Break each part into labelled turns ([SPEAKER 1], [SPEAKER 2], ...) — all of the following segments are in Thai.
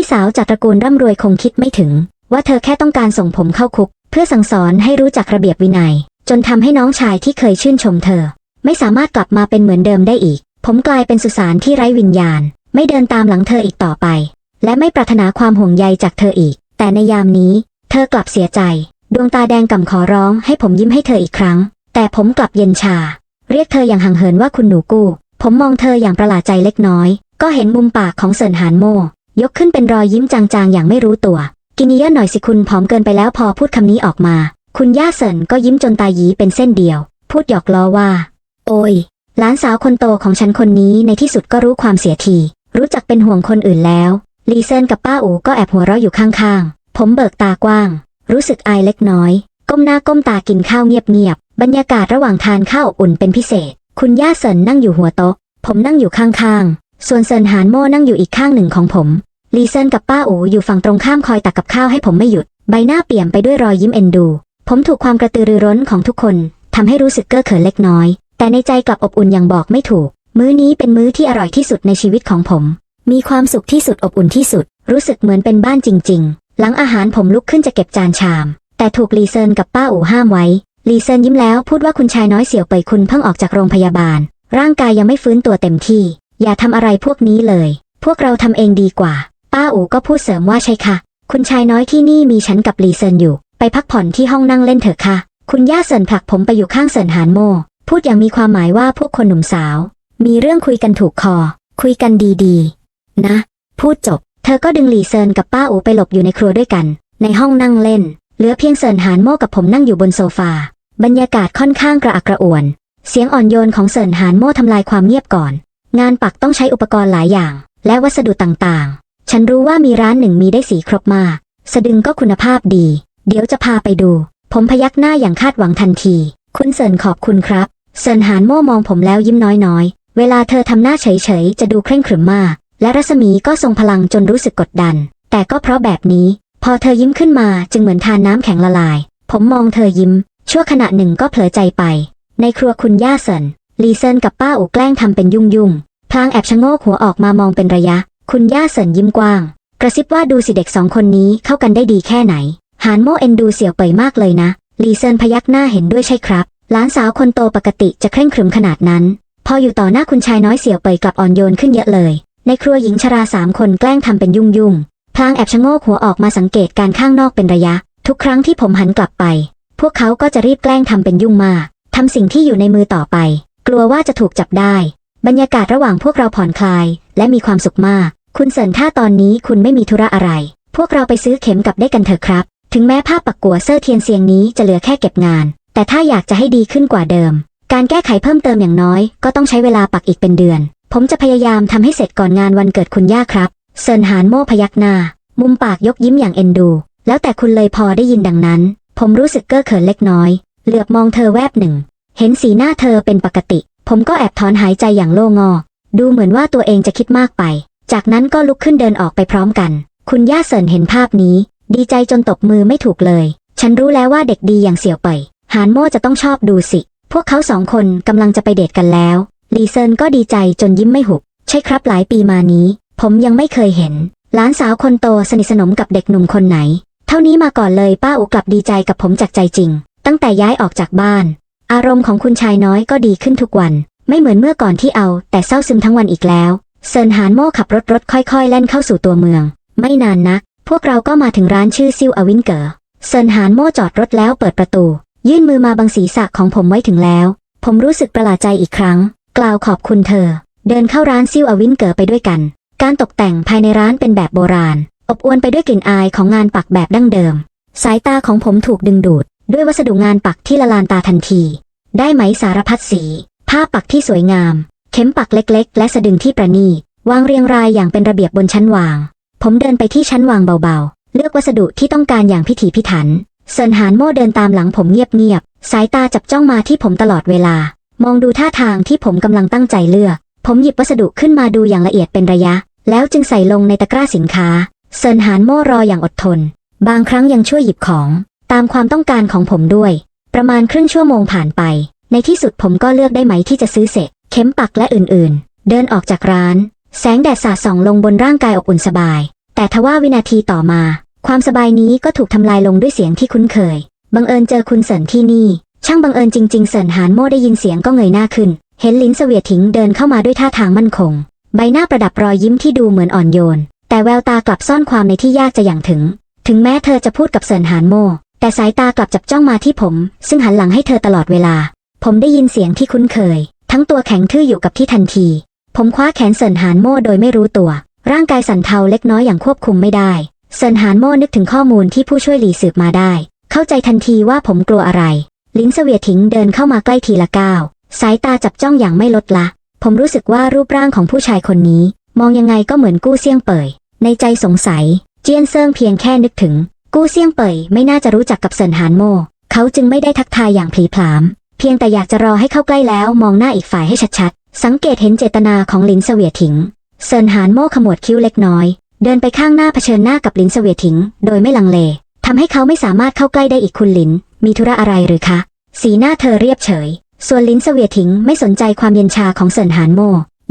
[SPEAKER 1] พี่สาวจากตระกูลร่ำรวยคงคิดไม่ถึง ว่าเธอแค่ต้องการส่งผมเข้าคุก เพื่อสั่งสอนให้รู้จักระเบียบวินัย จนทำให้น้องชายที่เคยชื่นชมเธอ ไม่สามารถกลับมาเป็นเหมือนเดิมได้อีก ผมกลายเป็นสุสานที่ไร้วิญญาณ ไม่เดินตามหลังเธออีกต่อไป และไม่ปรารถนาความห่วงใยจากเธออีก แต่ในยามนี้ เธอกลับเสียใจ ดวงตาแดงก่ำขอร้องให้ผมยิ้มให้เธออีกครั้ง แต่ผมกลับเย็นชา เรียกเธออย่างห่างเหินว่าคุณหนูกู้ ผมมองเธออย่างประหลาดใจเล็กน้อย ก็เห็นมุมปากของเซินหานโม ยกขึ้นเป็นรอยยิ้มจางๆ อย่างไม่รู้ตัว กินเยอะหน่อยสิคุณผอมเกินไปแล้วพอพูดคำนี้ออกมา คุณย่าเซินก็ยิ้มจนตาหยีเป็นเส้นเดียว พูดหยอกล้อว่า โอ้ยหลานสาวคนโตของฉันคนนี้ในที่สุดก็รู้ความเสียที รู้จักเป็นห่วงคนอื่นแล้วลีเซินกับป้าอูก็แอบหัวเราะอยู่ข้างๆ ผมเบิกตากว้าง รู้สึกอายเล็กน้อย ก้มหน้าก้มตากินข้าวเงียบๆ บรรยากาศระหว่างทานข้าวอบอุ่นเป็นพิเศษ คุณย่าเซินนั่งอยู่หัวโต๊ะ ผมนั่งอยู่ข้างๆ ส่วนเซินหานโม่นั่งอยู่อีกข้างหนึ่งของผมลีเซินกับป้าอูอยู่ฝั่งตรงข้ามคอยตักกับข้าวให้ผมไม่หยุด ใบหน้าเปี่ยมไปด้วยรอยยิ้มเอ็นดู ผมถูกความกระตือรือร้นของทุกคนทำให้รู้สึกเก้อเขินเล็กน้อย แต่ในใจกลับอบอุ่นอย่างบอกไม่ถูก มื้อนี้เป็นมื้อที่อร่อยที่สุดในชีวิตของผม มีความสุขที่สุดอบอุ่นที่สุด รู้สึกเหมือนเป็นบ้านจริง ๆ หลังอาหารผมลุกขึ้นจะเก็บจานชาม แต่ถูกลีเซินกับป้าอู่ห้ามไว้ลีเซินยิ้มแล้วพูดว่าคุณชายน้อยเสี่ยวเปยคุณเพิ่งออกจากโรงพยาบาล ร่างกายยังไม่ฟื้นตัวเต็มที่ อย่าทำอะไรพวกนี้เลย พวกเราทำเองดีกว่า ป้าอูก็พูดเสริมว่าใช่ค่ะ คุณชายน้อยที่นี่มีฉันกับลีเซินอยู่ ไปพักผ่อนที่ห้องนั่งเล่นเถอะค่ะ คุณย่าเซินผลักผมไปอยู่ข้างเซินหานโม พูดอย่างมีความหมายว่าพวกคนหนุ่มสาว มีเรื่องคุยกันถูกคอ คุยกันดีๆ นะ พูดจบ เธอก็ดึงหลีเซินกับป้าอูไปหลบอยู่ในครัวด้วยกัน ในห้องนั่งเล่น เหลือเพียงเซินหานโมกับผมนั่งอยู่บนโซฟา บรรยากาศค่อนข้างกระอักกระอ่วน เสียงอ่อนโยนของเซินหานโม่ทำลายความเงียบก่อน งานปักต้องใช้อุปกรณ์หลายอย่าง และวัสดุต่างๆ ฉันรู้ว่ามีร้านหนึ่งมีได้สีครบมาก สะดึงก็คุณภาพดี เดี๋ยวจะพาไปดู ผมพยักหน้าอย่างคาดหวังทันที คุณเซินขอบคุณครับ เซินหานโม่มองผมแล้วยิ้มน้อยๆ เวลาเธอทำหน้าเฉยๆ จะดูเคร่งขรึมมาก และรัศมีก็ทรงพลังจนรู้สึกกดดัน แต่ก็เพราะแบบนี้ พอเธอยิ้มขึ้นมาจึงเหมือนทานน้ำแข็งละลาย ผมมองเธอยิ้ม ชั่วขณะหนึ่งก็เผลอใจไป ในครัวคุณย่าเซินลีเซินกับป้าอูแกล้งทำเป็นยุ่งยุ่ง พลางแอบชะโงกหัวออกมามองเป็นระยะ คุณย่าเซินยิ้มกว้าง กระซิบว่าดูสิเด็กสองคนนี้เข้ากันได้ดีแค่ไหน หานโมเอ็นดูเสี่ยวเปยมากเลยนะ ลีเซินพยักหน้าเห็นด้วยใช่ครับ หลานสาวคนโตปกติจะเคร่งขรึมขนาดนั้น พออยู่ต่อหน้าคุณชายน้อยเสี่ยวเปยกลับอ่อนโยนขึ้นเยอะเลย ในครัวหญิงชราสามคนแกล้งทำเป็นยุ่งยุ่งพลางแอบชะโงกหัวออกมาสังเกตการข้างนอกเป็นระยะ ทุกครั้งที่ผมหันกลับไป พวกเขาก็จะรีบแกล้งทำเป็นยุ่งมากทำสิ่งที่อยู่ในมือต่อไป กลัวว่าจะถูกจับได้ บรรยากาศระหว่างพวกเราผ่อนคลาย และมีความสุขมาก คุณเสินถ้าตอนนี้คุณไม่มีธุระอะไร พวกเราไปซื้อเข็มกลับได้กันเถอะครับ ถึงแม้ภาพปักกัวเซอร์เทียนเซียงนี้จะเหลือแค่เก็บงาน แต่ถ้าอยากจะให้ดีขึ้นกว่าเดิม การแก้ไขเพิ่มเติมอย่างน้อย ก็ต้องใช้เวลาปักอีกเป็นเดือน ผมจะพยายามทำให้เสร็จก่อนงานวันเกิดคุณย่าครับ เซินหานโม่พยักหน้า มุมปากยกยิ้มอย่างเอ็นดู แล้วแต่คุณเลยพอได้ยินดังนั้น ผมรู้สึกเก้อเขินเล็กน้อย เหลือบมองเธอแวบหนึ่ง เห็นสีหน้าเธอเป็นปกติ ผมก็แอบถอนหายใจอย่างโล่งอ ดูเหมือนว่าตัวเองจะคิดมากไป จากนั้นก็ลุกขึ้นเดินออกไปพร้อมกัน คุณย่าเซินเห็นภาพนี้ ดีใจจนตบมือไม่ถูกเลย ฉันรู้แล้วว่าเด็กดีอย่างเสี่ยวเปยหานโม่จะต้องชอบดูสิ พวกเขาสองคนกำลังจะไปเดทกันแล้ว ลีเซินก็ดีใจจนยิ้มไม่หุบ ใช่ครับหลายปีมานี้ ผมยังไม่เคยเห็น หลานสาวคนโตสนิทสนมกับเด็กหนุ่มคนไหน เท่านี้มาก่อนเลยป้าอุกลับดีใจกับผมจากใจจริง ตั้งแต่ย้ายออกจากบ้าน อารมณ์ของคุณชายน้อยก็ดีขึ้นทุกวัน ไม่เหมือนเมื่อก่อนที่เอา แต่เศร้าซึมทั้งวันอีกแล้วเซินหานโม่ขับรถรถค่อยๆ แล่นเข้าสู่ตัวเมือง ไม่นานนัก พวกเราก็มาถึงร้านชื่อซิวอวินเกอร์เซินหานโม่จอดรถแล้วเปิดประตู ยื่นมือมาบังศีรษะของผมไว้ถึงแล้ว ผมรู้สึกประหลาดใจอีกครั้ง กล่าวขอบคุณเธอ เดินเข้าร้านซิวอวินเกอร์ไปด้วยกัน การตกแต่งภายในร้านเป็นแบบโบราณ อบอวลไปด้วยกลิ่นอายของงานปักแบบดั้งเดิม สายตาของผมถูกดึงดูด ด้วยวัสดุงานปักที่ละลานตาทันที ได้ไหมสารพัดสี ผ้าปักที่สวยงาม เข็มปักเล็กๆ และสะดึงที่ประณีตวางเรียงรายอย่างเป็นระเบียบบนชั้นวาง ผมเดินไปที่ชั้นวางเบาๆ เลือกวัสดุที่ต้องการอย่างพิถีพิถันเซินหานโม่เดินตามหลังผมเงียบๆ สายตาจับจ้องมาที่ผมตลอดเวลา มองดูท่าทางที่ผมกำลังตั้งใจเลือก ผมหยิบวัสดุขึ้นมาดูอย่างละเอียดเป็นระยะ แล้วจึงใส่ลงในตะกร้าสินค้า เซินหานโม่รออย่างอดทน บางครั้งยังช่วยหยิบของ ตามความต้องการของผมด้วย ประมาณครึ่งชั่วโมงผ่านไป ในที่สุดผมก็เลือกได้ไหมที่จะซื้อเสร็จ เข็มปักและอื่นๆ เดินออกจากร้าน แสงแดดสาดส่องลงบนร่างกายอบอุ่นสบาย แต่ทว่าวินาทีต่อมา ความสบายนี้ก็ถูกทำลายลงด้วยเสียงที่คุ้นเคย บังเอิญเจอคุณเสินที่นี่ ช่างบังเอิญจริง ๆ เสินหานโม่ได้ยินเสียงก็เงยหน้าขึ้น เห็นลินเสวียถิงเดินเข้ามาด้วยท่าทางมั่นคง ใบหน้าประดับรอยยิ้มที่ดูเหมือนอ่อนโยน แต่แววตากลับซ่อนความในที่ยากจะอย่างถึง ถึงแม้เธอจะพูดกับเสินหานโม่ แต่สายตากลับจับจ้องมาที่ผม ซึ่งหันหลังให้เธอตลอดเวลา ผมได้ยินเสียงที่คุ้นเคย ทั้งตัวแข็งทื่ออยู่กับที่ทันที ผมคว้าแขนเสินหานโม่โดยไม่รู้ตัว ร่างกายสั่นเทาเล็กน้อยอย่างควบคุมไม่ได้เซินหานโม่นึกถึงข้อมูลที่ผู้ช่วยหลีสืบมาได้ เข้าใจทันทีว่าผมกลัวอะไร ลินเสวียถิงเดินเข้ามาใกล้ทีละก้าวสายตาจับจ้องอย่างไม่ลดละ ผมรู้สึกว่ารูปร่างของผู้ชายคนนี้ มองยังไงก็เหมือนกู้เซี่ยงเปยในใจสงสัย เจียนเซิงเพียงแค่นึกถึง กู้เซี่ยงเป่ยไม่น่าจะรู้จักกับเซินหานโม เขาจึงไม่ได้ทักทายอย่างพลีพลาม เพียงแต่อยากจะรอให้เข้าใกล้แล้วมองหน้าอีกฝ่ายให้ชัดๆ สังเกตเห็นเจตนาของลินเสวียถิง เซินหานโมขมวดคิ้วเล็กน้อย เดินไปข้างหน้าเผชิญหน้ากับลินเสวียถิง โดยไม่ลังเลทำให้เขาไม่สามารถเข้าใกล้ได้อีกคุณลิน มีธุระอะไรหรือคะ สีหน้าเธอเรียบเฉย ส่วนลินเสวียถิงไม่สนใจความเย็นชาของเซินหานโม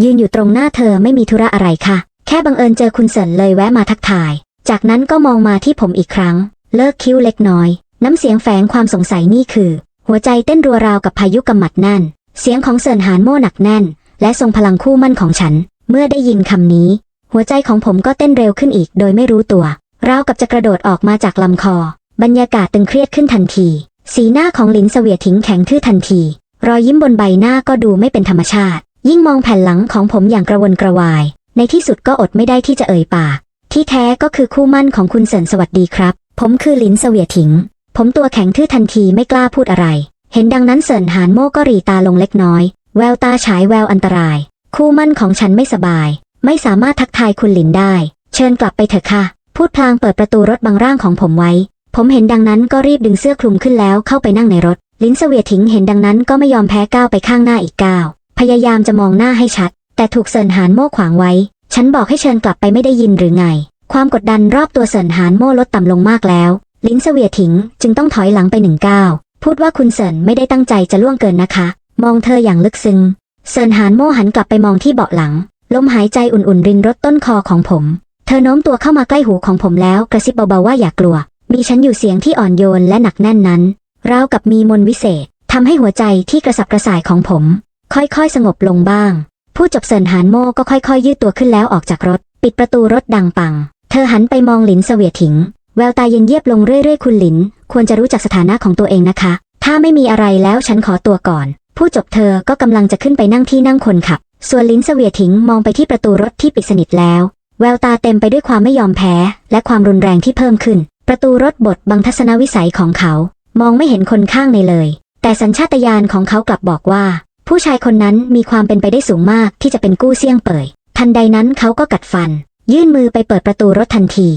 [SPEAKER 1] ยืนอยู่ตรงหน้าเธอไม่มีธุระอะไรค่ะ แค่บังเอิญเจอคุณเซินเลยแวะมาทักทาย จากนั้นก็มองมาที่ผมอีกครั้ง เลิกคิ้วเล็กน้อย น้ำเสียงแฝงความสงสัยนี่คือ หัวใจเต้นรัวราวกับพายุกำมัดแน่น เสียงของเซินหานโม่หนักแน่น และทรงพลังคู่มั่นของฉัน เมื่อได้ยินคำนี้ หัวใจของผมก็เต้นเร็วขึ้นอีก โดยไม่รู้ตัว ราวกับจะกระโดดออกมาจากลำคอ บรรยากาศตึงเครียดขึ้นทันที สีหน้าของหลินเสวียถิงแข็งทื่อทันที รอยยิ้มบนใบหน้าก็ดูไม่เป็นธรรมชาติ ยิ่งมองแผ่นหลังของผมอย่างกระวนกระวาย ในที่สุดก็อดไม่ได้ที่จะเอ่ยปาก ที่แท้ก็คือคู่มั่นของคุณเสินสวัสดีครับ ผมคือหลินเสวียถิง ผมตัวแข็งทื่อทันทีไม่กล้าพูดอะไร เห็นดังนั้นเสินหานโม่ก็รีตาลงเล็กน้อย แววตาฉายแววอันตราย คู่มั่นของฉันไม่สบาย ไม่สามารถทักทายคุณหลินได้ เชิญกลับไปเถอะค่ะ พูดพลางเปิดประตูรถบังร่างของผมไว้ ผมเห็นดังนั้นก็รีบดึงเสื้อคลุมขึ้นแล้วเข้าไปนั่งในรถ ลินเสวียถิงเห็นดังนั้นก็ไม่ยอมแพ้ก้าวไปข้างหน้าอีกก้าว พยายามจะมองหน้าให้ชัด แต่ถูกเสินหานโม่ขวางไว้ ฉันบอกให้เชิญกลับไปไม่ได้ยินหรือไง ความกดดันรอบตัวเสินหานโม่ลดต่ำลงมากแล้ว ลินเสวียถิงจึงต้องถอยหลังไปหนึ่งก้าวพูดว่าคุณเสินไม่ได้ตั้งใจจะล่วงเกินนะคะ มองเธออย่างลึกซึ้งเซินหานโม่หันกลับไปมองที่เบาะหลังลมหายใจอุ่นๆรินรถต้นคอของผม เธอโน้มตัวเข้ามาใกล้หูของผมแล้วกระซิบเบาๆว่าอย่ากลัว มีฉันอยู่เสียงที่อ่อนโยนและหนักแน่นนั้นราวกับมีมนวิเศษทำให้หัวใจที่กระสับกระส่ายของผม ค่อยๆ สงบลงบ้าง ผู้จบเซินหานโม่ก็ค่อยๆ ยืดตัวขึ้นแล้วออกจากรถ ปิดประตูรถดังปัง เธอหันไปมองหลินเสวียถิง แววตาเย็นเยียบลงเรื่อยๆ คุณหลิน ควรจะรู้จักสถานะของตัวเองนะคะ ถ้าไม่มีอะไรแล้วฉันขอตัวก่อน ผู้จบเธอก็กำลังจะขึ้นไปนั่งที่นั่งคนขับ ส่วนลินเสวียถิงมองไปที่ประตูรถที่ปิดสนิทแล้ว แววตาเต็มไปด้วยความไม่ยอมแพ้ และความรุนแรงที่เพิ่มขึ้น ประตูรถบดบังทัศนวิสัยของเขา มองไม่เห็นคนข้างในเลย แต่สัญชาตญาณของเขากลับบอกว่า ผู้ชายคนนั้นมีความเป็นไปได้สูงมากที่จะเป็นกู้เซี่ยงเป่ยทันใดนั้นเขาก็กัดฟัน ยื่นมือไปเปิดประตูรถทันที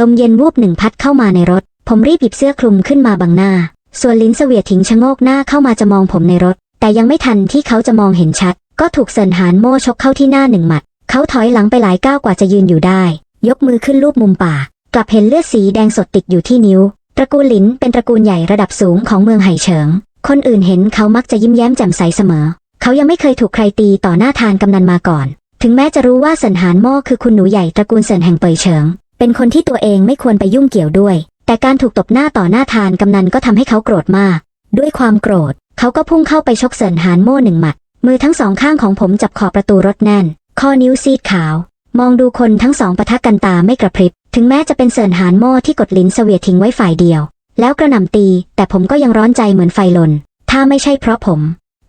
[SPEAKER 1] ลมเย็นวูบหนึ่งพัดเข้ามาในรถ ผมรีบหยิบเสื้อคลุมขึ้นมาบังหน้า ส่วนลินเสวียถิงชะโงกหน้าเข้ามาจะมองผมในรถ แต่ยังไม่ทันที่เขาจะมองเห็นชัด ก็ถูกเซินหานโม่ชกเข้าที่หน้าหนึ่งหมัด เขาถอยหลังไปหลายก้าวกว่าจะยืนอยู่ได้ ยกมือขึ้นลูบมุมปากกลับเห็นเลือดสีแดงสดติดอยู่ที่นิ้ว ตระกูลหลินเป็นตระกูลใหญ่ระดับสูงของเมืองไห่เฉิง คนอื่นเห็นเขามักจะยิ้มแย้มแจ่มใสเสมอ เขายังไม่เคยถูกใครตีต่อหน้าทานกำนันมาก่อน ถึงแม้จะรู้ว่าเซินหานโม่คือคุณหนูใหญ่ตระกูลเซินแห่งเปยเฉิง เป็นคนที่ตัวเองไม่ควรไปยุ่งเกี่ยวด้วย แต่การถูกตบหน้าต่อหน้าทานกำนันก็ทำให้เขาโกรธมาก ด้วยความโกรธ เขาก็พุ่งเข้าไปชกเซินหานโม่หนึ่งหมัด มือทั้งสองข้างของผมจับขอบประตูรถแน่น ข้อนิ้วซีดขาว มองดูคนทั้งสองปะทะกันตาไม่กระพริบ ถึงแม้จะเป็นเซินหานโม่ที่กดลิ้นเสวียทิ้งไว้ฝ่ายเดียว แล้วกระหน่ำตี แต่ผมก็ยังร้อนใจเหมือนไฟลน ถ้าไม่ใช่เพราะผม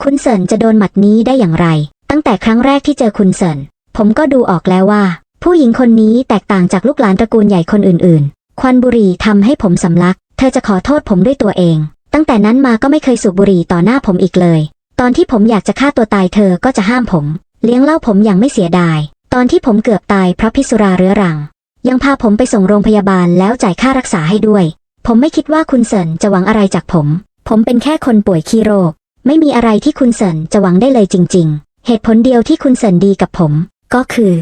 [SPEAKER 1] คุณเซินจะโดนหมัดนี้ได้อย่างไร ตั้งแต่ครั้งแรกที่เจอคุณเซินผมก็ดูออกแล้วว่า ผู้หญิงคนนี้แตกต่างจากลูกหลานตระกูลใหญ่คนอื่นๆ ควันบุหรี่ทำให้ผมสำลัก เธอจะขอโทษผมด้วยตัวเอง ตั้งแต่นั้นมาก็ไม่เคยสูบบุหรี่ต่อหน้าผมอีกเลย ตอนที่ผมอยากจะฆ่าตัวตายเธอก็จะห้ามผม เลี้ยงเล้าผมอย่างไม่เสียดาย ตอนที่ผมเกือบตายเพราะพิษสุราเรื้อรัง ยังพาผมไปส่งโรงพยาบาลแล้วจ่ายค่ารักษาให้ด้วย ผมไม่คิดว่าคุณเซินจะหวังอะไรจากผม ผมเป็นแค่คนป่วยขี้โรค ไม่มีอะไรที่คุณเซินจะหวังได้เลยจริง ๆ เหตุผลเดียวที่คุณเซินดีกับผม ก็คือ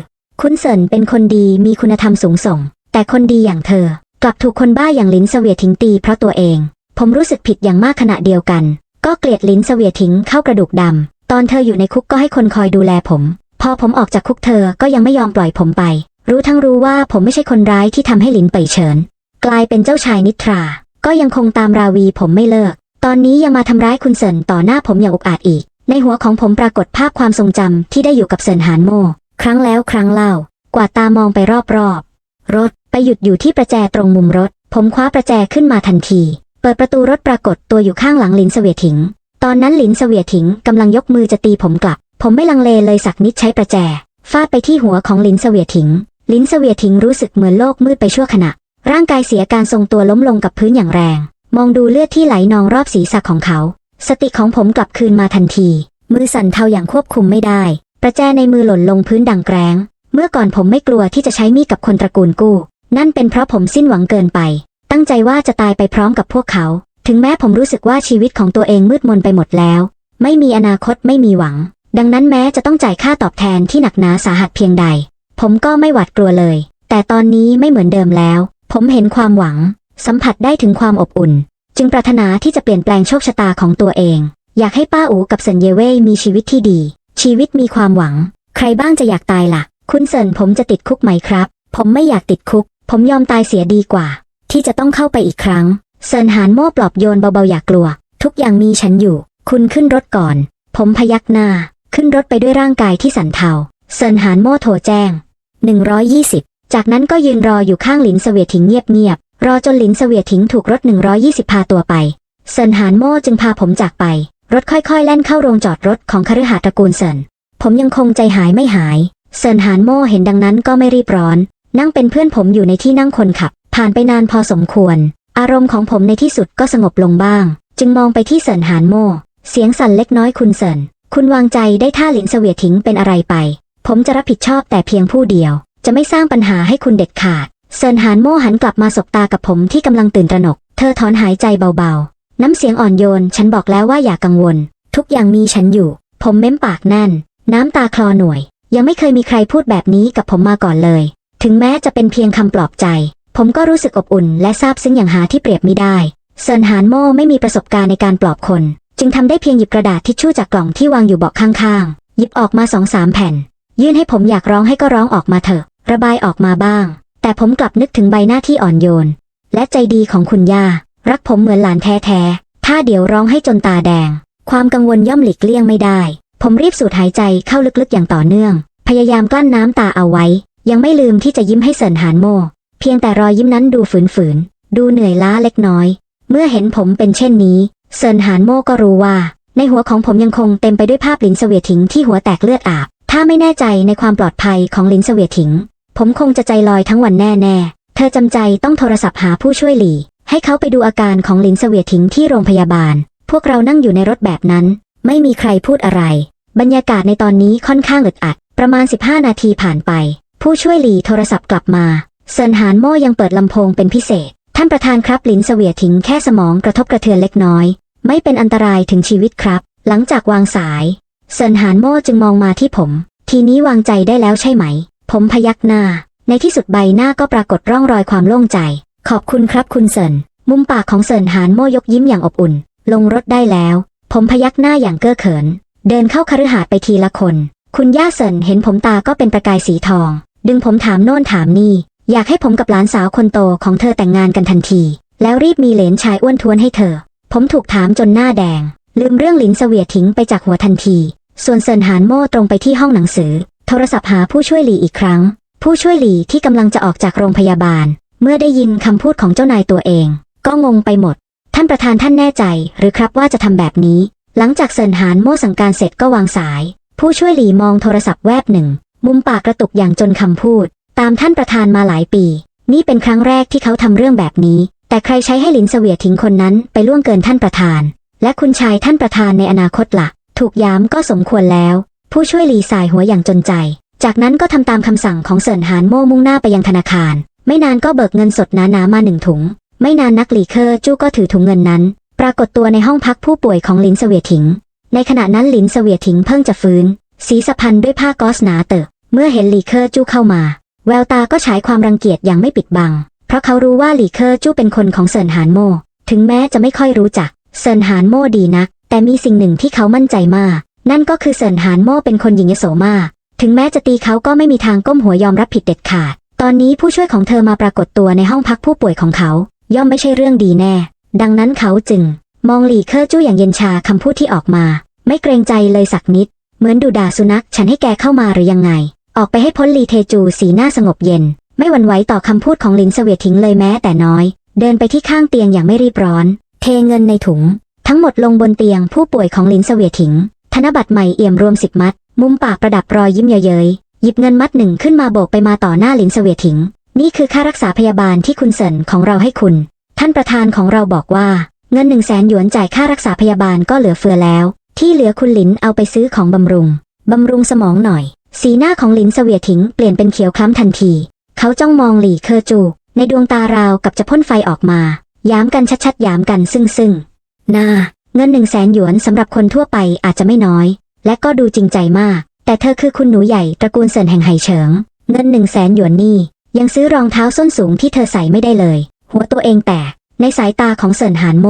[SPEAKER 1] คุณเซินเป็นคนดีมีคุณธรรมสูงส่ง แต่คนดีอย่างเธอ กลับถูกคนบ้าอย่างลินเสวียทิ้งตีเพราะตัวเอง ผมรู้สึกผิดอย่างมากขณะเดียวกัน ก็เกลียดลินเสวียทิ้งเข้ากระดูกดำตอนเธออยู่ในคุกก็ให้คนคอยดูแลผม พอผมออกจากคุกเธอก็ยังไม่ยอมปล่อยผมไป รู้ทั้งรู้ว่าผมไม่ใช่คนร้ายที่ทำให้ลินเป่ยเฉิน กลายเป็นเจ้าชายนิทรา ก็ยังคงตามราวีผมไม่เลิก ตอนนี้ยังมาทำร้ายคุณเซินต่อหน้าผมอย่างอุกอาจอีก ในหัวของผมปรากฏภาพความทรงจำที่ได้อยู่กับเซินหานโมครั้งแล้วครั้งเล่า กวาดตามองไปรอบๆ รถไปหยุดอยู่ที่ประแจตรงมุมรถ ผมคว้าประแจขึ้นมาทันที เปิดประตูรถปรากฏตัวอยู่ข้างหลังลินเสวียถิง ตอนนั้นลินเสวียถิงกำลังยกมือจะตีผมกลับ ผมไม่ลังเลเลยสักนิดใช้ประแจฟาดไปที่หัวของลินเสวียถิง ลินเสวียถิงรู้สึกเหมือนโลกมืดไปชั่วขณะ ร่างกายเสียการทรงตัวล้มลงกับพื้นอย่างแรง มองดูเลือดที่ไหลนองรอบศีรษะของเขา สติของผมกลับคืนมาทันที มือสั่นเทาอย่างควบคุมไม่ได้ ประแจในมือหล่นลงพื้นดังแกรงเมื่อก่อนผมไม่กลัวที่จะใช้มีดกับคนตระกูลกู้ นั่นเป็นเพราะผมสิ้นหวังเกินไป ตั้งใจว่าจะตายไปพร้อมกับพวกเขา ถึงแม้ผมรู้สึกว่าชีวิตของตัวเองมืดมนไปหมดแล้ว ไม่มีอนาคตไม่มีหวัง ดังนั้นแม้จะต้องจ่ายค่าตอบแทนที่หนักหนาสาหัสเพียงใด ผมก็ไม่หวาดกลัวเลย แต่ตอนนี้ไม่เหมือนเดิมแล้ว ผมเห็นความหวัง สัมผัสได้ถึงความอบอุ่น จึงปรารถนาที่จะเปลี่ยนแปลงโชคชะตาของตัวเอง อยากให้ป้าอูกับเซินเยเว่ยมีชีวิตที่ดี ชีวิตมีความหวัง ใครบ้างจะอยากตายล่ะ คุณเซินผมจะติดคุกไหมครับ ผมไม่อยากติดคุก ผมยอมตายเสียดีกว่า ที่จะต้องเข้าไปอีกครั้งเซินหานโม่ปลอบโยนเบาๆอย่ากลัว ทุกอย่างมีฉันอยู่ คุณขึ้นรถก่อน ผมพยักหน้า ขึ้นรถไปด้วยร่างกายที่สั่นเทาเซินหานโม่โทรแจ้ง 120 จากนั้นก็ยืนรออยู่ข้างหลินเสวียถิงเงียบ รอจนหลินเสวียถิงถูกรถ 120 พาตัวไป เซินหานโม่จึงพาผมจากไป รถค่อยๆ แล่นเข้าโรงจอดรถของคฤหาสน์ตระกูลเซิน ผมยังคงใจหายไม่หาย เซินหานโม่เห็นดังนั้นก็ไม่รีบร้อน นั่งเป็นเพื่อนผมอยู่ในที่นั่งคนขับ ผ่านไปนานพอสมควร อารมณ์ของผมในที่สุดก็สงบลงบ้าง จึงมองไปที่เซินหานโม่ เสียงสั่นเล็กน้อยคุณเซิน คุณวางใจได้ถ้าหลินเสวียถิงเป็นอะไรไป ผมจะรับผิดชอบแต่เพียงผู้เดียว จะไม่สร้างปัญหาให้คุณเด็ดขาด เซินหานโม่หันกลับมาสบตากับผมที่กำลังตื่นตระหนก เธอถอนหายใจเบาๆ น้ำเสียงอ่อนโยน ฉันบอกแล้วว่าอย่ากังวล ทุกอย่างมีฉันอยู่ ผมเม้มปากแน่น น้ำตาคลอหน่วย ยังไม่เคยมีใครพูดแบบนี้กับผมมาก่อนเลย ถึงแม้จะเป็นเพียงคำปลอบใจ ผมก็รู้สึกอบอุ่น และซาบซึ้งอย่างหาที่เปรียบไม่ได้ เซินหานโม่ไม่มีประสบการณ์ในการปลอบคน จึงทำได้เพียงหยิบกระดาษทิชชู่จากกล่องที่วางอยู่เบาะข้างๆ หยิบออกมาสองสามแผ่น ยื่นให้ผมอยากร้องให้ก็ร้องออกมาเถอะ ระบายออกมาบ้าง แต่ผมกลับนึกถึงใบหน้าที่อ่อนโยน และใจดีของคุณย่า รักผมเหมือนหลานแท้ๆ ถ้าเดี๋ยวร้องให้จนตาแดง ความกังวลย่อมหลีกเลี่ยงไม่ได้ ผมรีบสูดหายใจเข้าลึกๆอย่างต่อเนื่อง พยายามกลั้นน้ำตาเอาไว้ ยังไม่ลืมที่จะยิ้มให้เซินหานโม เพียงแต่รอยยิ้มนั้นดูฝืนๆ ดูเหนื่อยล้าเล็กน้อย เมื่อเห็นผมเป็นเช่นนี้ เซินหานโมก็รู้ว่า ในหัวของผมยังคงเต็มไปด้วยภาพหลินเสวียถิงที่หัวแตกเลือดอาบ ถ้าไม่แน่ใจในความปลอดภัยของหลินเสวียถิง ผมคงจะใจลอยทั้งวันแน่ๆ เธอจำใจต้องโทรศัพท์หาผู้ช่วยหลี ให้เขาไปดูอาการของหลินเสวียถิงที่โรงพยาบาล พวกเรานั่งอยู่ในรถแบบนั้น ไม่มีใครพูดอะไร บรรยากาศในตอนนี้ค่อนข้างอึดอัด ประมาณ 15 นาทีผ่านไป ผู้ช่วยหลีโทรศัพท์กลับมา เซินหานโม่ยังเปิดลำโพงเป็นพิเศษ ท่านประธานครับหลินเสวียถิงแค่สมองกระทบกระเทือนเล็กน้อย ไม่เป็นอันตรายถึงชีวิตครับ หลังจากวางสาย เซินหานโม่จึงมองมาที่ผม ทีนี้วางใจได้แล้วใช่ไหม ผมพยักหน้า ในที่สุดใบหน้าก็ปรากฏร่องรอยความโล่งใจ ขอบคุณครับคุณเซินมุมปากของเซินหานโมยกยิ้มอย่างอบอุ่น ลงรถได้แล้ว ผมพยักหน้าอย่างเก้อเขิน เดินเข้าคฤหาสน์ไปทีละคน คุณย่าเซินเห็นผมตาก็เป็นประกายสีทอง ดึงผมถามโน่นถามนี่ อยากให้ผมกับหลานสาวคนโตของเธอแต่งงานกันทันที แล้วรีบมีเหลนชายอ้วนท้วนให้เธอ ผมถูกถามจนหน้าแดง ลืมเรื่องหลินเสวียทิ้งไปจากหัวทันที ส่วนเซินหานโม่ตรงไปที่ห้องหนังสือ โทรศัพท์หาผู้ช่วยหลีอีกครั้ง ผู้ช่วยหลีที่กำลังจะออกจากโรงพยาบาล เมื่อได้ยินคำพูดของเจ้านายตัวเอง ก็งงไปหมด ท่านประธานท่านแน่ใจหรือครับว่าจะทำแบบนี้ หลังจากเซินหานโม่สั่งการเสร็จก็วางสาย ผู้ช่วยหลีมองโทรศัพท์แวบหนึ่ง มุมปากกระตุกอย่างจนคำพูด ตามท่านประธานมาหลายปี นี่เป็นครั้งแรกที่เขาทำเรื่องแบบนี้ แต่ใครใช้ให้หลินเสวียทิ้งคนนั้นไปล่วงเกินท่านประธาน และคุณชายท่านประธานในอนาคตละ่ะ ถูกย้ำก็สมควรแล้ว ผู้ช่วยหลีสายหัวอย่างจนใจ จากนั้นก็ทำตามคำสั่งของเซินหานโม่มุ่งหน้าไปยังธนาคาร ไม่นานก็เบิกเงินสดหนาๆมาหนึ่งถุง ไม่นานนักหลีเคอร์จู้ก็ถือถุงเงินนั้น ปรากฏตัวในห้องพักผู้ป่วยของหลินเสวียถิง ในขณะนั้นหลินเสวียถิงเพิ่งจะฟื้น สีสะพันด้วยผ้ากอสหนาเตอะเมื่อเห็นหลีเคอร์จู้เข้ามา แววตาก็ฉายความรังเกียจอย่างไม่ปิดบัง เพราะเขารู้ว่าหลีเคอร์จู้เป็นคนของเซินหานโม่ถึงแม้จะไม่ค่อยรู้จักเซินหานโม่ดีนัก แต่มีสิ่งหนึ่งที่เขามั่นใจมาก นั่นก็คือเซินหานโม่เป็นคนหญิงยโสมา ถึงแม้จะตีเขาก็ไม่มีทางก้มหัวยอมรับผิดเด็ดขาด ตอนนี้ผู้ช่วยของเธอมาปรากฏตัวในห้องพักผู้ป่วยของเขา ย่อมไม่ใช่เรื่องดีแน่ ดังนั้นเขาจึง มองหลีเคอร์จู้อย่างเย็นชาคำพูดที่ออกมา ไม่เกรงใจเลยสักนิด เหมือนดูด่าสุนัขฉันให้แกเข้ามาหรือยังไง ออกไปให้พ้นลีเทจูสีหน้าสงบเย็น ไม่หวั่นไหวต่อคำพูดของลินเสวียทิ้งเลยแม้แต่น้อย เดินไปที่ข้างเตียงอย่างไม่รีบร้อน เทเงินในถุง ทั้งหมดลงบนเตียงผู้ป่วยของลินเสวียถิง ธนบัตรใหม่เอี่ยมรวมสิบมัด มุมปากประดับรอยยิ้มเย้ยๆหยิบเงินมัดหนึ่งขึ้นมาโบกไปมาต่อหน้าหลินเสวียถิง นี่คือค่ารักษาพยาบาลที่คุณเสินของเราให้คุณ ท่านประธานของเราบอกว่า เงินหนึ่งแสนหยวนจ่ายค่ารักษาพยาบาลก็เหลือเฟือแล้ว ที่เหลือคุณหลินเอาไปซื้อของบำรุงบำรุงสมองหน่อย สีหน้าของหลินเสวียถิงเปลี่ยนเป็นเขียวคล้ำทันที เขาจ้องมองหลี่เคอจู ในดวงตาราวกับจะพ่นไฟออกมา ย้ำกันชัดๆย้ำกันซึ่งซึ่งน่า เงินหนึ่งแสนหยวนสำหรับคนทั่วไปอาจจะไม่น้อย และก็ดูจริงใจมาก แต่เธอคือคุณหนูใหญ่ตระกูลเซินแห่งไหเฉิง เงินหนึ่งแสนหยวนนี่ ยังซื้อรองเท้าส้นสูงที่เธอใส่ไม่ได้เลย หัวตัวเองแตกในสายตาของเซินหานโม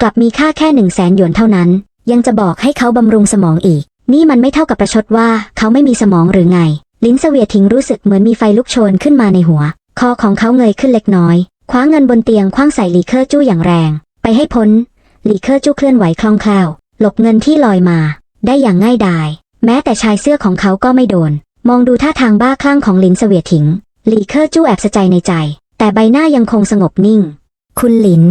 [SPEAKER 1] กลับมีค่าแค่หนึ่งแสนหยวนเท่านั้น ยังจะบอกให้เขาบำรุงสมองอีก นี่มันไม่เท่ากับประชดว่าเขาไม่มีสมองหรือไง ลิ้นเสวียทิงรู้สึกเหมือนมีไฟลุกโชนขึ้นมาในหัว คอของเขาเงยขึ้นเล็กน้อย คว้าเงินบนเตียงคว้างใส่ลีเคอร์จู้อย่างแรง ไปให้พ้น หลีเคอร์จู้เคลื่อนไหวคล่องแคล่วหลบเงินที่ลอยมา ได้อย่างง่ายดาย แม้แต่ชายเสื้อของเขาก็ไม่โดน มองดูท่าทางบ้าคลั่งของลินเสวียถิง หลีเคอร์จู้แอบสะใจในใจ แต่ใบหน้ายังคงสงบนิ่ง คุณหลิน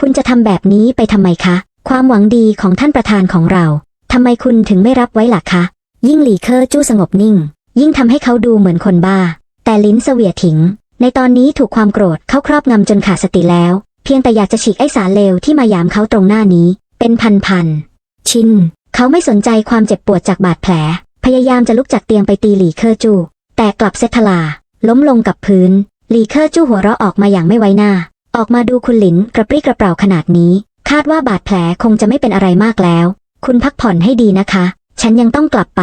[SPEAKER 1] คุณจะทำแบบนี้ไปทำไมคะ ความหวังดีของท่านประธานของเราทำไมคุณถึงไม่รับไว้ล่ะคะ ยิ่งหลีเคอร์จู้สงบนิ่ง ยิ่งทำให้เขาดูเหมือนคนบ้า แต่ลิ้นเสวียถิง ในตอนนี้ถูกความโกรธเข้าครอบงำจนขาดสติแล้ว เพียงแต่อยากจะฉีกไอ้สารเลวที่มายามเขาตรงหน้านี้ เป็นพันๆ ชิน เขาไม่สนใจความเจ็บปวดจากบาดแผล พยายามจะลุกจากเตียงไปตีหลีเคอร์จู แต่กลับเซทลา ล้มลงกับพื้น หลีเคอร์จูหัวเราะออกมาอย่างไม่ไว้หน้า ออกมาดูคุณหลินกระปรี้กระเปร่าขนาดนี้ คาดว่าบาดแผลคงจะไม่เป็นอะไรมากแล้ว คุณพักผ่อนให้ดีนะคะ ฉันยังต้องกลับไป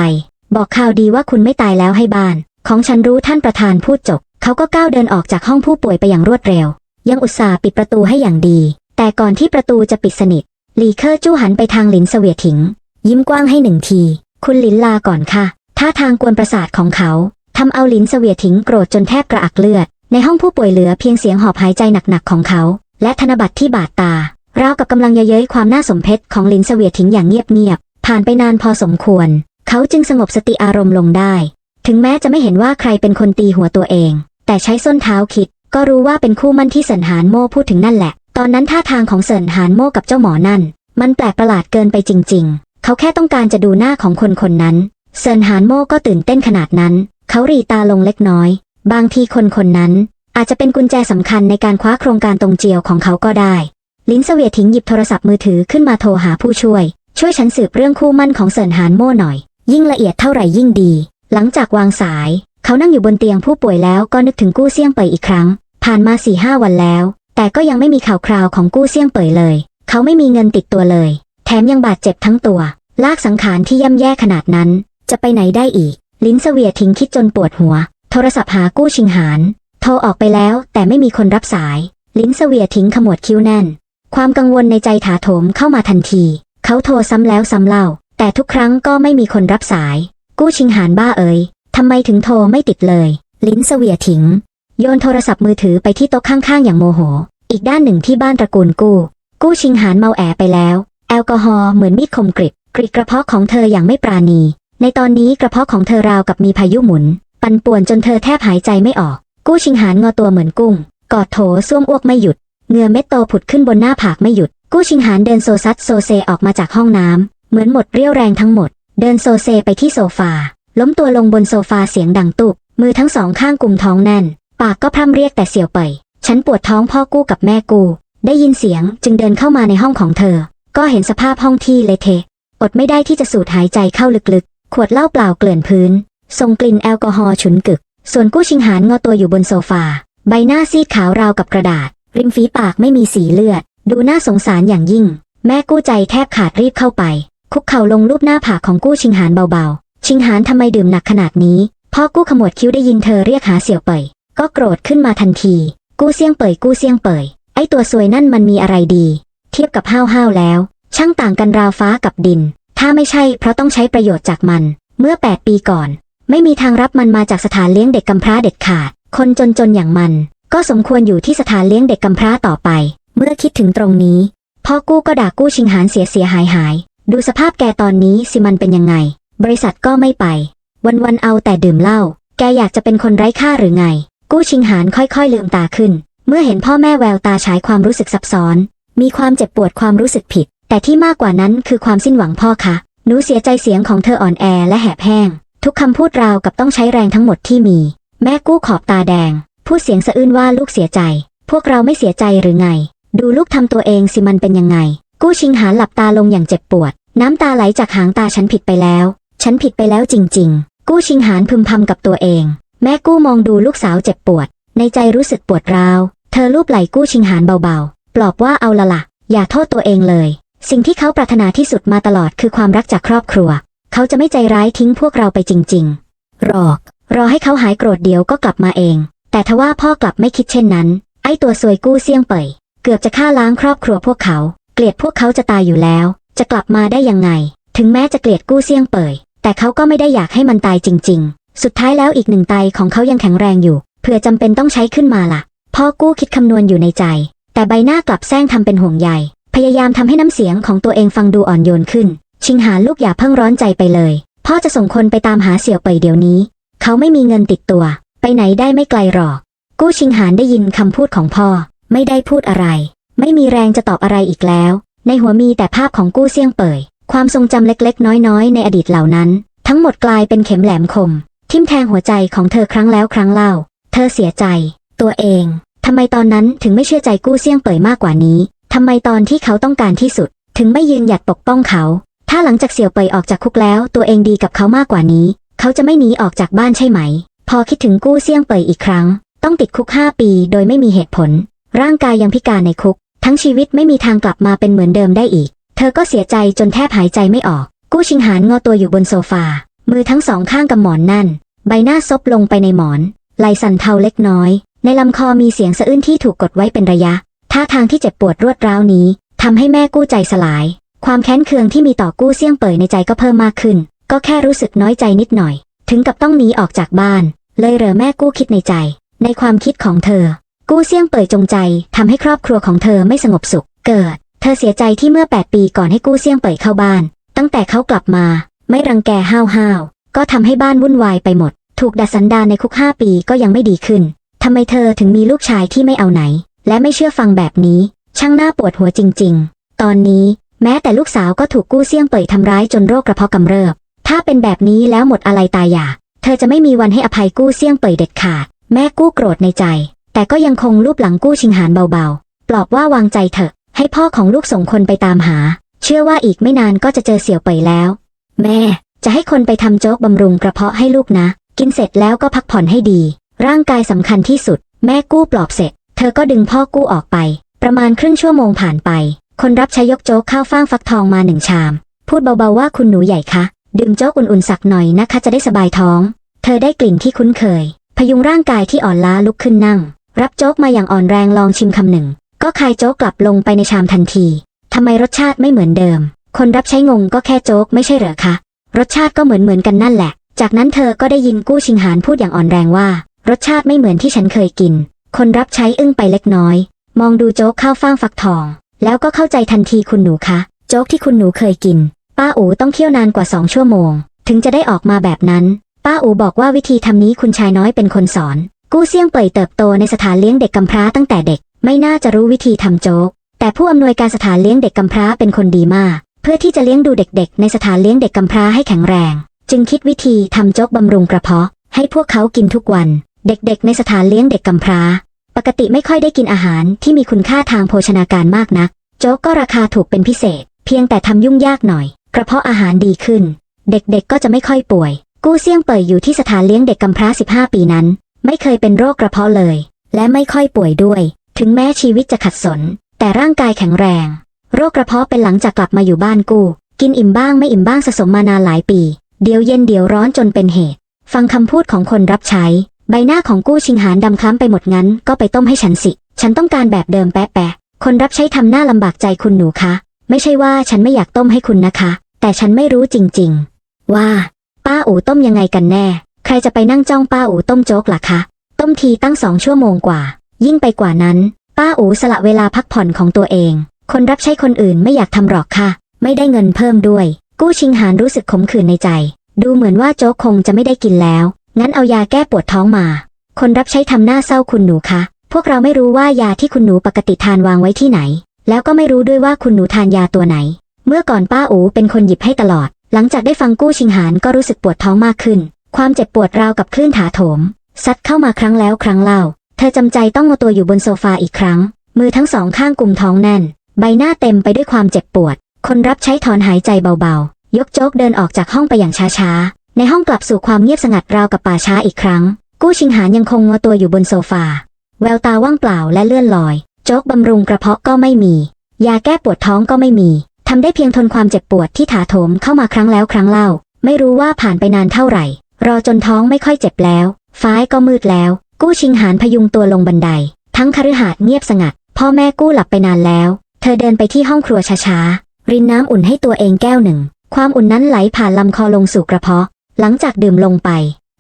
[SPEAKER 1] บอกข่าวดีว่าคุณไม่ตายแล้วให้บ้าน ของฉันรู้ท่านประธานพูดจบ เขาก็ก้าวเดินออกจากห้องผู้ป่วยไปอย่างรวดเร็ว ยังอุตส่าห์ปิดประตูให้อย่างดี แต่ก่อนที่ประตูจะปิดสนิท หลีเคอร์จู้หันไปทางหลินเสวียถิง ยิ้มกว้างให้หนึ่งที คุณหลินลาก่อนค่ะ ท่าทางกวนประสาทของเขาทำเอาหลินเสวียถิงโกรธจนแทบกระอักเลือด ในห้องผู้ป่วยเหลือเพียงเสียงหอบหายใจหนักๆของเขา และธนบัตรที่บาดตา ราวกับกำลังเย้ยความน่าสมเพชของหลินเสวียถิงอย่างเงียบๆ ผ่านไปนานพอสมควร เขาจึงสงบสติอารมณ์ลงได้ ถึงแม้จะไม่เห็นว่าใครเป็นคนตีหัวตัวเอง แต่ใช้ส้นเท้าคิด ก็รู้ว่าเป็นคู่มั่นที่เสินหานโม่พูดถึงนั่นแหละ ตอนนั้นท่าทางของเสินหานโม่กับเจ้าหมอนั่น มันแปลกประหลาดเกินไปจริง ๆ เขาแค่ต้องการจะดูหน้าของคนคนนั้นเซินหานโม่ก็ตื่นเต้นขนาดนั้น เขารีตาลงเล็กน้อย บางทีคนคนนั้น อาจจะเป็นกุญแจสำคัญในการคว้าโครงการตรงเจียวของเขาก็ได้ ลินเสวียถิงหยิบโทรศัพท์มือถือขึ้นมาโทรหาผู้ช่วย ช่วยฉันสืบเรื่องคู่มั่นของเซินหานโม่หน่อย ยิ่งละเอียดเท่าไหร่ยิ่งดี หลังจากวางสาย เขานั่งอยู่บนเตียงผู้ป่วยแล้วก็นึกถึงกู้เซี่ยงเปยอีกครั้ง ผ่านมาสี่ห้าวันแล้ว แต่ก็ยังไม่มีข่าวคราวของกู้เซี่ยงเปยเลย เขาไม่มีเงินติดตัวเลย แถมยังบาดเจ็บทั้งตัว ลากสังขารที่ย่ำแย่ขนาดนั้น จะไปไหนได้อีก ลิ้นเสวียทิ้งคิดจนปวดหัว โทรศัพท์หากู้ชิงหาน โทรออกไปแล้วแต่ไม่มีคนรับสาย ลิ้นเสวียทิ้งขมวดคิ้วแน่น ความกังวลในใจถาโถมเข้ามาทันที เขาโทรซ้ำแล้วซ้ำเล่า แต่ทุกครั้งก็ไม่มีคนรับสาย กู้ชิงหานบ้าเอ๋ย ทำไมถึงโทรไม่ติดเลย ลิ้นเสวียถิง โยนโทรศัพท์มือถือไปที่โต๊ะข้างๆ อย่างโมโห อีกด้านหนึ่งที่บ้านตระกูลกู้ กู้ชิงหานเมาแอไปแล้ว แอลกอฮอล์เหมือนมีดคมกริบกริกระเพาะของเธออย่างไม่ปราณี ในตอนนี้กระเพาะของเธอราวกับมีพายุหมุน ปั่นป่วนจนเธอแทบหายใจไม่ออก กู้ชิงหานงอตัวเหมือนกุ้ง กอดโถส้วมอ้วกไม่หยุดเงือเม็ดโตผุดขึ้นบนหน้าผากไม่หยุด กู้ชิงหานเดินโซซัดโซเซออกมาจากห้องน้ำเหมือนหมดเรี่ยวแรงทั้งหมด เดินโซเซไปที่โซฟา ล้มตัวลงบนโซฟาเสียงดังตุบมือทั้งสองข้างกุมท้องแน่น ปากก็พร่ำเรียกแต่เสียวเปยฉันปวดท้องพ่อกู้กับแม่กู ได้ยินเสียงจึงเดินเข้ามาในห้องของเธอ ก็เห็นสภาพห้องที่เละเทะอดไม่ได้ที่จะสูดหายใจเข้าลึกๆ ขวดเหล้าเปล่าเกลื่อนพื้นส่งกลิ่นแอลกอฮอล์ฉุนกึก ส่วนกู้ชิงหานงอตัวอยู่บนโซฟา ใบหน้าซีดขาวราวกับกระดาษ ริมฝีปากไม่มีสีเลือด ดูน่าสงสารอย่างยิ่ง แม่กู้ใจแทบขาดรีบเข้าไป คุกเข่าลงรูปหน้าผากของกู้ชิงหานเบาๆ ชิงหานทำไมดื่มหนักขนาดนี้ พ่อกู้ขมวดคิ้วได้ยินเธอเรียกหาเสี่ยวเปยก็โกรธขึ้นมาทันที กู้เซี่ยงเปยกู้เซี่ยงเปยไอตัวซวยนั่นมันมีอะไรดี เทียบกับห้าวห้าวแล้ว ช่างต่างกันราวฟ้ากับดิน ถ้าไม่ใช่เพราะต้องใช้ประโยชน์จากมัน เมื่อ 8 ปีก่อน ไม่มีทางรับมันมาจากสถานเลี้ยงเด็กกำพร้าเด็ดขาด คนจนๆอย่างมัน ก็สมควรอยู่ที่สถานเลี้ยงเด็กกำพร้าต่อไป เมื่อคิดถึงตรงนี้ พ่อกู้ก็ด่ากู้ชิงหานเสียเสียหายหาย ดูสภาพแกตอนนี้สิมันเป็นยังไง บริษัทก็ไม่ไป วันๆเอาแต่ดื่มเหล้า แกอยากจะเป็นคนไร้ค่าหรือไง กู้ชิงหานค่อยๆลืมตาขึ้น เมื่อเห็นพ่อแม่แววตาฉายความรู้สึกซับซ้อน มีความเจ็บปวดความรู้สึกผิด แต่ที่มากกว่านั้นคือความสิ้นหวังพ่อคะหนูเสียใจเสียงของเธออ่อนแอและแหบแห้ง ทุกคำพูดราวกับต้องใช้แรงทั้งหมดที่มี แม่กู้ขอบตาแดง พูดเสียงสะอื้นว่าลูกเสียใจ พวกเราไม่เสียใจหรือไง ดูลูกทำตัวเองสิมันเป็นยังไง กู้ชิงหานหลับตาลงอย่างเจ็บปวด น้ำตาไหลจากหางตาฉันผิดไปแล้ว ฉันผิดไปแล้วจริง ๆ กู้ชิงหานพึมพำกับตัวเอง แม่กู้มองดูลูกสาวเจ็บปวด ในใจรู้สึกปวดร้าว เธอลูบไหล่กู้ชิงหานเบาๆ ปลอบว่าเอาละละอย่าโทษตัวเองเลย สิ่งที่เขาปรารถนาที่สุดมาตลอดคือความรักจากครอบครัว เขาจะไม่ใจร้ายทิ้งพวกเราไปจริงๆรอก รอให้เขาหายโกรธเดี๋ยวก็กลับมาเอง แต่ทว่าพ่อกลับไม่คิดเช่นนั้น ไอ้ตัวซวยกู้เสี่ยงเป่ยเกือบจะฆ่าล้างครอบครัวพวกเขา เกลียดพวกเขาจะตายอยู่แล้ว จะกลับมาได้ยังไง ถึงแม้จะเกลียดกู้เสี่ยงเป่ย แต่เขาก็ไม่ได้อยากให้มันตายจริง ๆ สุดท้ายแล้วอีกหนึ่งไตของเขายังแข็งแรงอยู่เผื่อจำเป็นต้องใช้ขึ้นมาล่ะ พ่อกู้คิดคำนวณอยู่ในใจ แต่ใบหน้ากลับแซงทำเป็นห่วงใยพยายามทำให้น้ำเสียงของตัวเองฟังดูอ่อนโยนขึ้น ชิงหาลูกอย่าเพิ่งร้อนใจไปเลย พ่อจะส่งคนไปตามหาเสี่ยวเป่ยเดี๋ยวนี้ เขาไม่มีเงินติดตัว ไปไหนได้ไม่ไกลหรอก กู้ชิงหานได้ยินคำพูดของพ่อ ไม่ได้พูดอะไร ไม่มีแรงจะตอบอะไรอีกแล้ว ในหัวมีแต่ภาพของกู้เสี่ยงเป่ย ความทรงจำเล็กๆ น้อยๆ ในอดีตเหล่านั้น ทั้งหมดกลายเป็นเข็มแหลมคม ทิ่มแทงหัวใจของเธอครั้งแล้วครั้งเล่า เธอเสียใจ ตัวเองทำไมตอนนั้นถึงไม่เชื่อใจกู้เสี่ยงเป่ยมากกว่านี้ทำไมตอนที่เขาต้องการที่สุด ถึงไม่ยืนหยัดปกป้องเขา ถ้าหลังจากเสี่ยวเป่ยออกจากคุกแล้ว ตัวเองดีกับเขามากกว่านี้ เขาจะไม่หนีออกจากบ้านใช่ไหม พอคิดถึงกู้เสี่ยงเป่ยอีกครั้ง ต้องติดคุกห้าปีโดยไม่มีเหตุผล ร่างกายยังพิการในคุก ทั้งชีวิตไม่มีทางกลับมาเป็นเหมือนเดิมได้อีก เธอก็เสียใจจนแทบหายใจไม่ออก กู้ชิงหานงอตัวอยู่บนโซฟา มือทั้งสองข้างกับหมอนนั่น ใบหน้าซบลงไปในหมอนไหลสั่นเทาเล็กน้อย ในลำคอมีเสียงสะอื้นที่ถูกกดไว้เป็นระยะ ท่าทางที่เจ็บปวดรวดร้าวนี้ทำให้แม่กู้ใจสลาย ความแค้นเคืองที่มีต่อกู้เสี่ยงเป่ยในใจก็เพิ่มมากขึ้น ก็แค่รู้สึกน้อยใจนิดหน่อย ถึงกับต้องหนีออกจากบ้าน เลยเหรอแม่กู้คิดในใจ ในความคิดของเธอ กู้เสี่ยงเป่ยจงใจทำให้ครอบครัวของเธอไม่สงบสุข เกิด เธอเสียใจที่เมื่อ 8 ปีก่อนให้กู้เสี่ยงเป่ยเข้าบ้าน ตั้งแต่เขากลับมา ไม่รังแกห้าวห้าวก็ทำให้บ้านวุ่นวายไปหมด ถูกดัดสันดานในคุกห้าปีก็ยังไม่ดีขึ้นทำไมเธอถึงมีลูกชายที่ไม่เอาไหน และไม่เชื่อฟังแบบนี้ ช่างน่าปวดหัวจริง ๆ ตอนนี้แม้แต่ลูกสาวก็ถูกกู้เสี่ยงเป่ยทำร้ายจนโรคกระเพาะกำเริบ ถ้าเป็นแบบนี้แล้วหมดอะไรตายอยากเธอจะไม่มีวันให้อภัยกู้เสี่ยงเป่ยเด็ดขาด แม่กู้โกรธในใจ แต่ก็ยังคงรูปหลังกู้ชิงหานเบาๆ ปลอบว่าวางใจเถอะ ให้พ่อของลูกส่งคนไปตามหา เชื่อว่าอีกไม่นานก็จะเจอเสี่ยวเป่ยแล้ว แม่ จะให้คนไปทำโจ๊กบำรุงกระเพาะให้ลูกนะ กินเสร็จแล้วก็พักผ่อนให้ดี ร่างกายสำคัญที่สุด แม่กู้ปลอบเสร็จ เธอก็ดึงพ่อกู้ออกไป ประมาณครึ่งชั่วโมงผ่านไป คนรับใช้ยกโจ๊กข้าวฟ่างฟักทองมาหนึ่งชาม พูดเบาๆว่าคุณหนูใหญ่คะดื่มโจ๊กอุ่นๆสักหน่อยนะคะจะได้สบายท้อง เธอได้กลิ่นที่คุ้นเคย พยุงร่างกายที่อ่อนล้าลุกขึ้นนั่ง รับโจ๊กมาอย่างอ่อนแรงลองชิมคำหนึ่ง ก็คายโจ๊กกลับลงไปในชามทันทีทำไมรสชาติไม่เหมือนเดิม คนรับใช้งงก็แค่โจ๊กไม่ใช่เหรอคะ รสชาติก็เหมือนเหมือนกันนั่นแหละ จากนั้นเธอก็ได้ยินกู้ชิงหานพูดอย่างอ่อนแรงว่า รสชาติไม่เหมือนที่ฉันเคยกิน คนรับใช้อึ้งไปเล็กน้อย มองดูโจ๊กข้าวฟ่างฟักทอง แล้วก็เข้าใจทันทีคุณหนูคะ โจ๊กที่คุณหนูเคยกิน ป้าอูต้องเคี่ยวนานกว่าสองชั่วโมง ถึงจะได้ออกมาแบบนั้น ป้าอูบอกว่าวิธีทำนี้คุณชายน้อยเป็นคนสอน กู้เสี่ยงเป่ยเติบโตในสถานเลี้ยงเด็กกำพร้าตั้งแต่เด็ก ไม่น่าจะรู้วิธีทำโจ๊ก แต่ผู้อำนวยการสถานเลี้ยงเด็กกำพร้าเป็นคนดีมาก เพื่อที่จะเลี้ยงดูเด็กๆ ในสถานเลี้ยงเด็กกำพร้าให้แข็งแรง จึงคิดวิธีทำโจ๊กบำรุงกระเพาะ ให้พวกเขากินทุกวัน เด็กๆ ในสถานเลี้ยงเด็กกำพร้า ปกติไม่ค่อยได้กินอาหารที่มีคุณค่าทางโภชนาการมากนัก โจ๊กก็ราคาถูกเป็นพิเศษ เพียงแต่ทำยุ่งยากหน่อย กระเพาะอาหารดีขึ้น เด็กๆ ก็จะไม่ค่อยป่วย กู้เสี่ยงเป่ยอยู่ที่สถานเลี้ยงเด็กกำพร้า 15 ปีนั้น ไม่เคยเป็นโรคกระเพาะเลย และไม่ค่อยป่วยด้วย ถึงแม้ชีวิตจะขัดสน แต่ร่างกายแข็งแรง โรคกระเพาะเป็นหลังจากกลับมาอยู่บ้านกู้กินอิ่มบ้างไม่อิ่มบ้างสะสมมานานหลายปี เดี๋ยวเย็นเดี๋ยวร้อนจนเป็นเหตุ ฟังคำพูดของคนรับใช้ ใบหน้าของกู้ชิงหานดำคล้ำไปหมดงั้น ก็ไปต้มให้ฉันสิ ฉันต้องการแบบเดิมแปะแปะคนรับใช้ทำหน้าลำบากใจคุณหนูคะ ไม่ใช่ว่าฉันไม่อยากต้มให้คุณนะคะ แต่ฉันไม่รู้จริง ๆ ว่า ป้าอู๋ต้มยังไงกันแน่ ใครจะไปนั่งจ้องป้าอูต้มโจ๊กล่ะคะ ต้มทีตั้งสองชั่วโมงกว่า ยิ่งไปกว่านั้น ป้าอูสละเวลาพักผ่อนของตัวเอง คนรับใช้คนอื่นไม่อยากทำหรอกค่ะ ไม่ได้เงินเพิ่มด้วย กู้ชิงหานรู้สึกขมขื่นในใจ ดูเหมือนว่าโจ๊กคงจะไม่ได้กินแล้ว งั้นเอายาแก้ปวดท้องมา คนรับใช้ทำหน้าเศร้าคุณหนูคะพวกเราไม่รู้ว่ายาที่คุณหนูปกติทานวางไว้ที่ไหน แล้วก็ไม่รู้ด้วยว่าคุณหนูทานยาตัวไหน เมื่อก่อนป้าอูเป็นคนหยิบให้ตลอด หลังจากได้ฟังกู้ชิงหานก็รู้สึกปวดท้องมากขึ้น ความเจ็บปวดราวกับคลื่นถาโถม ซัดเข้ามาครั้งแล้วครั้งเล่า เธอจำใจต้องงอตัวอยู่บนโซฟาอีกครั้ง มือทั้งสองข้างกุมท้องแน่น ใบหน้าเต็มไปด้วยความเจ็บปวด คนรับใช้ถอนหายใจเบาๆ ยกโจ๊กเดินออกจากห้องไปอย่างช้าๆ ในห้องกลับสู่ความเงียบสงัดราวกับป่าช้าอีกครั้ง กู้ชิงหานยังคงงอตัวอยู่บนโซฟา แววตาว่างเปล่าและเลื่อนลอย โจ๊กบำรุงกระเพาะก็ไม่มี ยาแก้ปวดท้องก็ไม่มีทำได้เพียงทนความเจ็บปวดที่ถาโถมเข้ามาครั้งแล้วครั้งเล่า ไม่รู้ว่าผ่านไปนานเท่าไหร่ รอจนท้องไม่ค่อยเจ็บแล้ว ฟ้ายก็มืดแล้ว กู้ชิงหานพยุงตัวลงบันได ทั้งคฤหาสน์เงียบสงัด พ่อแม่กู้หลับไปนานแล้ว เธอเดินไปที่ห้องครัวช้าๆ รินน้ำอุ่นให้ตัวเองแก้วหนึ่ง ความอุ่นนั้นไหลผ่านลำคอลงสู่กระเพาะ หลังจากดื่มลงไป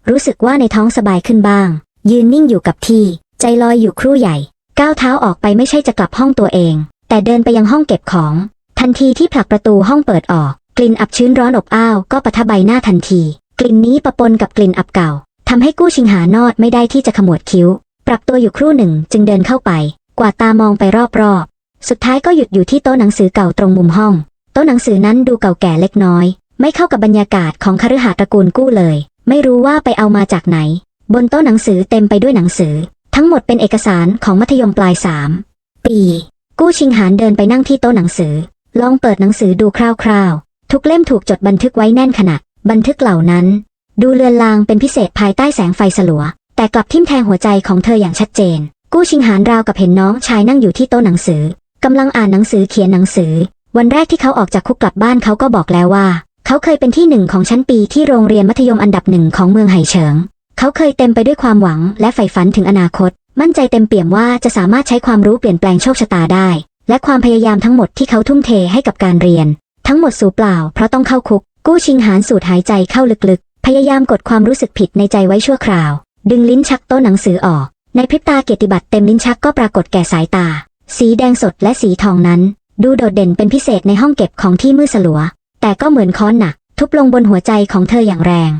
[SPEAKER 1] รู้สึกว่าในท้องสบายขึ้นบ้าง ยืนนิ่งอยู่กับที่ ใจลอยอยู่ครู่ใหญ่ ก้าวเท้าออกไปไม่ใช่จะกลับห้องตัวเอง แต่เดินไปยังห้องเก็บของ ทันทีที่ผลักประตูห้องเปิดออก กลิ่นอับชื้นร้อนอบอ้าวก็ปะทะใบหน้าทันที กลิ่นนี้ปะปนกับกลิ่นอับเก่า ทำให้กู้ชิงหานอดไม่ได้ที่จะขมวดคิ้ว ปรับตัวอยู่ครู่หนึ่งจึงเดินเข้าไป กวาดตามองไปรอบๆ สุดท้ายก็หยุดอยู่ที่โต๊ะหนังสือเก่าตรงมุมห้อง โต๊ะหนังสือนั้นดูเก่าแก่เล็กน้อย ไม่เข้ากับบรรยากาศของคฤหาสน์ตระกูลกู้เลย ไม่รู้ว่าไปเอามาจากไหน บนโต๊ะหนังสือเต็มไปด้วยหนังสือ ทั้งหมดเป็นเอกสารของมัธยมปลายสามปี กู้ชิงหานเดินไปนั่งที่โต๊ะหนังสือ ลองเปิดหนังสือดูคร่าวๆ ทุกเล่มถูกจดบันทึกไว้แน่นขนาดบันทึกเหล่านั้น ดูเลือนลางเป็นพิเศษภายใต้แสงไฟสลัว แต่กลับทิ่มแทงหัวใจของเธออย่างชัดเจน กู้ชิงหานราวกับเห็นน้องชายนั่งอยู่ที่โต๊ะหนังสือกำลังอ่านหนังสือเขียนหนังสือ วันแรกที่เขาออกจากคุกกลับบ้านเขาก็บอกแล้วว่า เขาเคยเป็นที่หนึ่งของชั้นปีที่โรงเรียนมัธยมอันดับหนึ่งของเมืองไห่เฉิง เขาเคยเต็มไปด้วยความหวังและใฝ่ฝันถึงอนาคต มั่นใจเต็มเปี่ยมว่าจะสามารถใช้ความรู้เปลี่ยนแปลงโชคชะตาได้ และความพยายามทั้งหมดที่เขาทุ่มเทให้กับการเรียน ทั้งหมดสูเปล่าเพราะต้องเข้าคุก กู้ชิงหานสูดหายใจเข้าลึก พยายามกดความรู้สึกผิดในใจไว้ชั่วคราว ดึงลิ้นชักโต๊ะหนังสือออก ในพริบตาเกียรติบัตรเต็มลิ้นชักก็ปรากฏแก่สายตา สีแดงสดและสีทองนั้น ดูโดดเด่นเป็นพิเศษในห้องเก็บของที่มืดสลัว แต่ก็เหมือนค้อนหนัก ทุบลงบนหัวใจของเธออย่างแรง